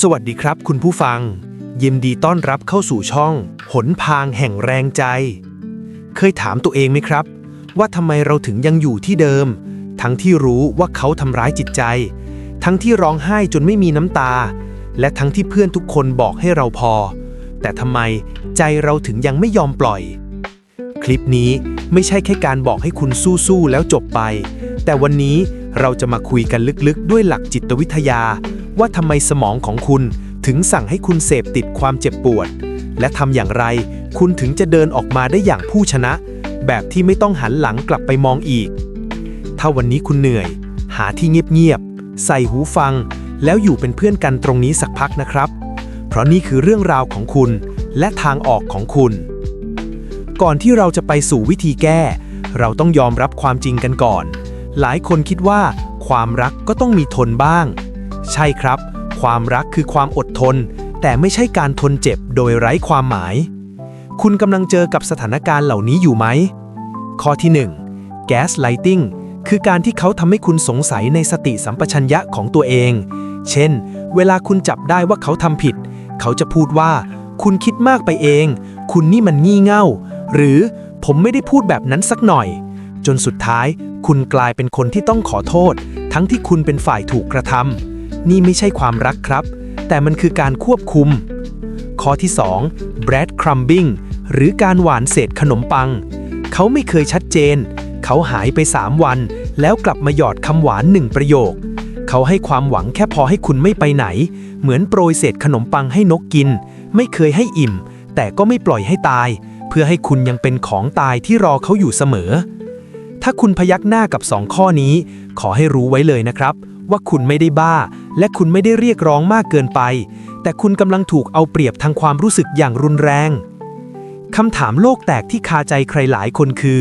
สวัสดีครับคุณผู้ฟัง ยินดีต้อนรับเข้าสู่ช่อง หนพางแห่งแรงใจ เคยถามตัวเองไหมครับ ว่าทำไมเราถึงยังอยู่ที่เดิม ทั้งที่รู้ว่าเขาทำร้ายจิตใจ ทั้งที่ร้องไห้จนไม่มีน้ำตา และทั้งที่เพื่อนทุกคนบอกให้เราพอ แต่ทำไมใจเราถึงยังไม่ยอมปล่อย คลิปนี้ไม่ใช่แค่การบอกให้คุณสู้ๆแล้วจบไป แต่วันนี้เราจะมาคุยกันลึกๆ ด้วยหลักจิตวิทยา ว่าทำไมสมองของคุณถึงสั่งให้คุณเสพติดความเจ็บปวด และทำอย่างไร คุณถึงจะเดินออกมาได้อย่างผู้ชนะ แบบที่ไม่ต้องหันหลังกลับไปมองอีก ถ้าวันนี้คุณเหนื่อย หาที่เงียบๆใส่หูฟัง แล้วอยู่เป็นเพื่อนกันตรงนี้สักพักนะครับ เพราะนี่คือเรื่องราวของคุณ และทางออกของคุณ ก่อนที่เราจะไปสู่วิธีแก้ เราต้องยอมรับความจริงกันก่อน หลายคนคิดว่า ความรักก็ต้องมีทนบ้าง ใช่ครับ ความรักคือความอดทน แต่ไม่ใช่การทนเจ็บโดยไร้ความหมาย คุณกำลังเจอกับสถานการณ์เหล่านี้อยู่ไหม ข้อที่1 gaslighting คือการที่เขาทำให้คุณสงสัยในสติสัมปชัญญะของตัวเอง เช่น เวลาคุณจับได้ว่าเขาทำผิด เขาจะพูดว่า คุณคิดมากไปเอง คุณนี่มันงี่เง่า หรือผมไม่ได้พูดแบบนั้นสักหน่อย จนสุดท้าย คุณกลายเป็นคนที่ต้องขอโทษ ทั้งที่คุณเป็นฝ่ายถูกกระทำ นี่ไม่ใช่ความรักครับ แต่มันคือการควบคุม ข้อที่ 2 bread crumbing หรือการหวานเศษขนมปัง เขาไม่เคยชัดเจน เขาหายไป 3 วัน แล้วกลับมาหยอดคำหวานหนึ่งประโยค เขาให้ความหวังแค่พอให้คุณไม่ไปไหน เหมือนโปรยเศษขนมปังให้นกกิน ไม่เคยให้อิ่ม แต่ก็ไม่ปล่อยให้ตาย เพื่อให้คุณยังเป็นของตายที่รอเขาอยู่เสมอ ถ้าคุณพยักหน้ากับสองข้อนี้ ขอให้รู้ไว้เลยนะครับ ว่าคุณไม่ได้บ้า และคุณไม่ได้เรียกร้องมากเกินไป แต่คุณกำลังถูกเอาเปรียบทางความรู้สึกอย่างรุนแรงคำถามโลกแตกที่คาใจใครหลายคนคือ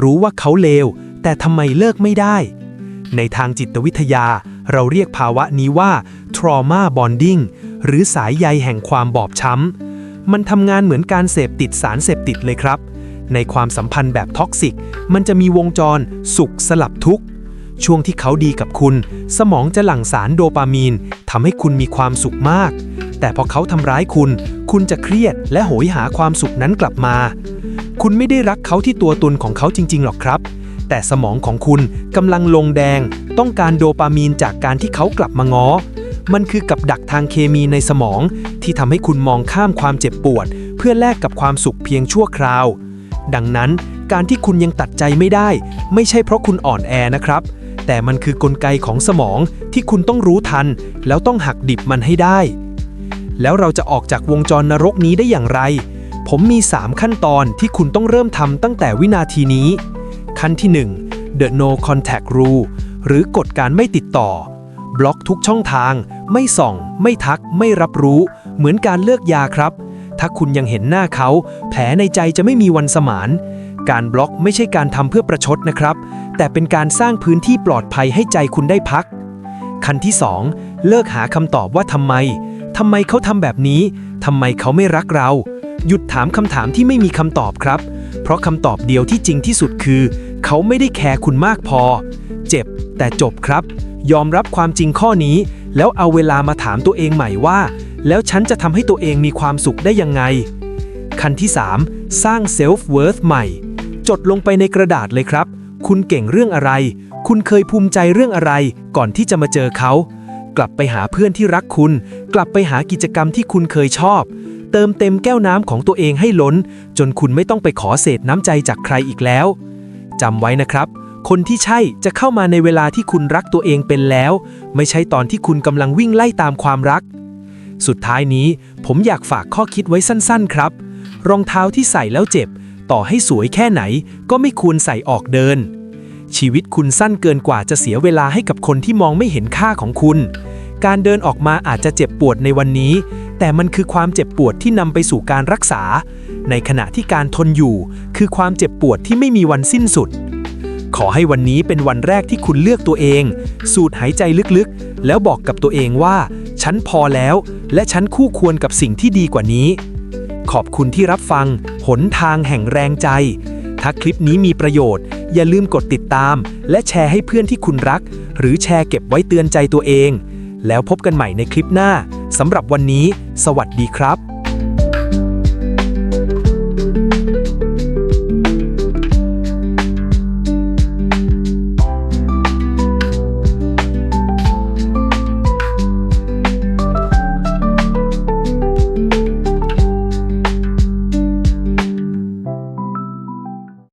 รู้ว่าเขาเลว แต่ทำไมเลิกไม่ได้ ในทางจิตวิทยา เราเรียกภาวะนี้ว่า trauma bonding หรือสายใยแห่งความบอบช้ำ มันทำงานเหมือนการเสพติดสารเสพติดเลยครับ ในความสัมพันธ์แบบท็อกซิก มันจะมีวงจรสุขสลับทุกข์ ช่วงที่เขาดีกับคุณ สมองจะหลั่งสารโดปามีนทำให้คุณมีความสุขมาก แต่พอเขาทำร้ายคุณ คุณจะเครียดและโหยหาความสุขนั้นกลับมา คุณไม่ได้รักเขาที่ตัวตนของเขาจริง ๆ หรอกครับ แต่สมองของคุณกำลังลงแดง ต้องการโดปามีนจากการที่เขากลับมาง้อ มันคือกับดักทางเคมีในสมอง ที่ทำให้คุณมองข้ามความเจ็บปวด เพื่อแลกกับความสุขเพียงชั่วคราว ดังนั้นการที่คุณยังตัดใจไม่ได้ ไม่ใช่เพราะคุณอ่อนแอนะครับ แต่มันคือกลไกของสมองที่คุณต้องรู้ทัน แล้วต้องหักดิบมันให้ได้ แล้วเราจะออกจากวงจรนรกนี้ได้อย่างไร ผมมี 3 ขั้นตอนที่คุณต้องเริ่มทำตั้งแต่วินาทีนี้ ขั้นที่ 1 The No Contact Rule หรือกฎการไม่ติดต่อ บล็อกทุกช่องทาง ไม่ส่อง ไม่ทัก ไม่รับรู้ เหมือนการเลือกยาครับ ถ้าคุณยังเห็นหน้าเขา แผลในใจจะไม่มีวันสมาน การบล็อกไม่ใช่การทำเพื่อประชดนะครับ แต่เป็นการสร้างพื้นที่ปลอดภัยให้ใจคุณได้พัก ขั้นที่ 2 เลิกหาคำตอบว่าทำไมทำไมเขาทำแบบนี้ทำไมเขาไม่รักเรา หยุดถามคำถามที่ไม่มีคำตอบครับ เพราะคำตอบเดียวที่จริงที่สุดคือ เขาไม่ได้แคร์คุณมากพอ เจ็บ แต่จบครับ ยอมรับความจริงข้อนี้ แล้วเอาเวลามาถามตัวเองใหม่ว่า แล้วฉันจะทำให้ตัวเองมีความสุขได้ยังไง ขั้นที่ 3 สร้างเซลฟ์เวิร์ธใหม่ จดลงไปในกระดาษเลยครับ คุณเก่งเรื่องอะไร คุณเคยภูมิใจเรื่องอะไร ก่อนที่จะมาเจอเขา กลับไปหาเพื่อนที่รักคุณ กลับไปหากิจกรรมที่คุณเคยชอบ เติมเต็มแก้วน้ำของตัวเองให้ล้น จนคุณไม่ต้องไปขอเศษน้ำใจจากใครอีกแล้วจำไว้นะครับ คนที่ใช่จะเข้ามาในเวลาที่คุณรักตัวเองเป็นแล้ว ไม่ใช่ตอนที่คุณกำลังวิ่งไล่ตามความรัก สุดท้ายนี้ผมอยากฝากข้อคิดไว้สั้นๆ ครับ รองเท้าที่ใส่แล้วเจ็บ ต่อให้สวยแค่ไหนก็ไม่ควรใส่ออกเดิน ชีวิตคุณสั้นเกินกว่าจะเสียเวลาให้กับคนที่มองไม่เห็นค่าของคุณ การเดินออกมาอาจจะเจ็บปวดในวันนี้ แต่มันคือความเจ็บปวดที่นำไปสู่การรักษา ในขณะที่การทนอยู่ คือความเจ็บปวดที่ไม่มีวันสิ้นสุด ขอให้วันนี้เป็นวันแรกที่คุณเลือกตัวเอง สูดหายใจลึกๆ แล้วบอกกับตัวเองว่า ฉันพอแล้ว และฉันคู่ควรกับสิ่งที่ดีกว่านี้ ขอบคุณที่รับฟัง หนทางแห่งแรงใจ ถ้าคลิปนี้มีประโยชน์ อย่าลืมกดติดตาม และแชร์ให้เพื่อนที่คุณรัก หรือแชร์เก็บไว้เตือนใจตัวเอง แล้วพบกันใหม่ในคลิปหน้าสำหรับวันนี้ สวัสดีครับ